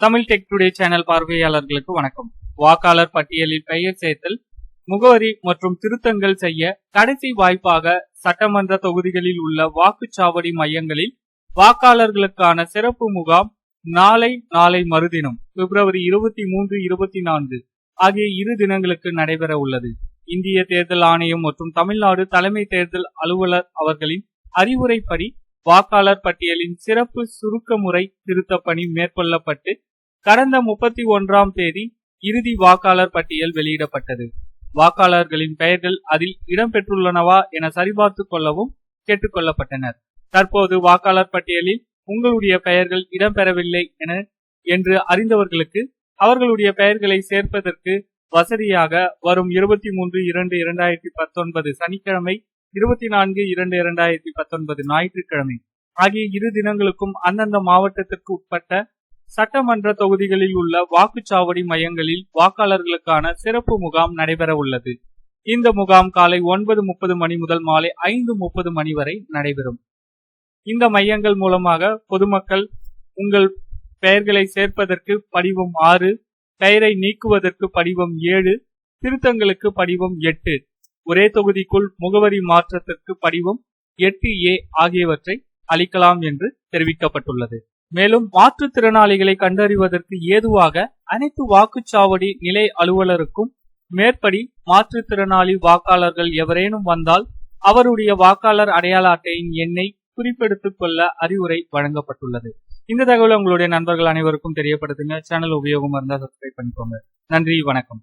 Tamil tech today channel பார்வையாளர்களுக்கு வணக்கம். வாக்காளர் பட்டியலில் பெயர் சேர்த்தல் முகவரி மற்றும் திருத்தங்கள் செய்ய கடைசி வாய்ப்பாக சட்டமன்ற தொகுதிகளில் உள்ள வாக்குச்சாவடி மையங்களில் வாக்காளர்களுக்கான சிறப்பு முகாம் நாளை நாளை மறுதினம் பிப்ரவரி இருபத்தி மூன்று இருபத்தி நான்கு ஆகிய இரு தினங்களுக்கு நடைபெற உள்ளது. இந்திய தேர்தல் ஆணையம் மற்றும் தமிழ்நாடு தலைமை தேர்தல் அலுவலர் அவர்களின் அறிவுரைப்படி வாக்காளர் பட்டியலின் சிறப்பு சுருக்க முறை திருத்த பணி மேற்கொள்ளப்பட்டு கடந்த முப்பத்தி ஒன்றாம் தேதி இறுதி வாக்காளர் பட்டியல் வெளியிடப்பட்டது. வாக்காளர்களின் பெயர்கள் அதில் இடம்பெற்றுள்ளனவா என சரிபார்த்துக் கொள்ளவும் கேட்டுக்கொள்ளப்பட்டனர் தற்போது வாக்காளர் பட்டியலில் உங்களுடைய பெயர்கள் இடம்பெறவில்லை என என்று அறிந்தவர்களுக்கு அவர்களுடைய பெயர்களை சேர்ப்பதற்கு வசதியாக வரும் இருபத்தி மூன்று இரண்டு இரண்டாயிரத்தி பத்தொன்பது சனிக்கிழமை இருபத்தி நான்கு இரண்டு இரண்டாயிரத்தி பத்தொன்பது ஞாயிற்றுக்கிழமை. ஆகிய இரு தினங்களுக்கும் அந்தந்த மாவட்டத்திற்கு உட்பட்ட சட்டமன்ற தொகுதிகளில் உள்ள வாக்குச்சாவடி மையங்களில் வாக்காளர்களுக்கான சிறப்பு முகாம் நடைபெற உள்ளது. இந்த முகாம் காலை ஒன்பது முப்பது மணி முதல் மாலை ஐந்து முப்பது மணி வரை நடைபெறும். இந்த மையங்கள் மூலமாக பொதுமக்கள் உங்கள் பெயர்களை சேர்ப்பதற்கு படிவம் ஆறு பெயரை நீக்குவதற்கு படிவம் ஏழு திருத்தங்களுக்கு படிவம் எட்டு ஒரே தொகுதிக்குள் முகவரி மாற்றத்திற்கு படிவம் எட்டு ஏ ஆகியவற்றை அளிக்கலாம் என்று தெரிவிக்கப்பட்டுள்ளது. மேலும் மாற்றுத்திறனாளிகளை கண்டறிவதற்கு ஏதுவாக அனைத்து வாக்குச்சாவடி நிலை அலுவலருக்கும் மேற்படி மாற்றுத்திறனாளி வாக்காளர்கள் எவரேனும் வந்தால் அவருடைய வாக்காளர் அடையாள அட்டையின் எண்ணை குறிப்பெடுத்துக் கொள்ள அறிவுரை வழங்கப்பட்டுள்ளது. இந்த தகவல் உங்களுடைய நண்பர்கள் அனைவருக்கும் தெரியப்படுத்துங்க. சேனல் உபயோகம் இருந்தால் சப்ஸ்கிரைப் பண்ணிக்கோங்க. நன்றி வணக்கம்.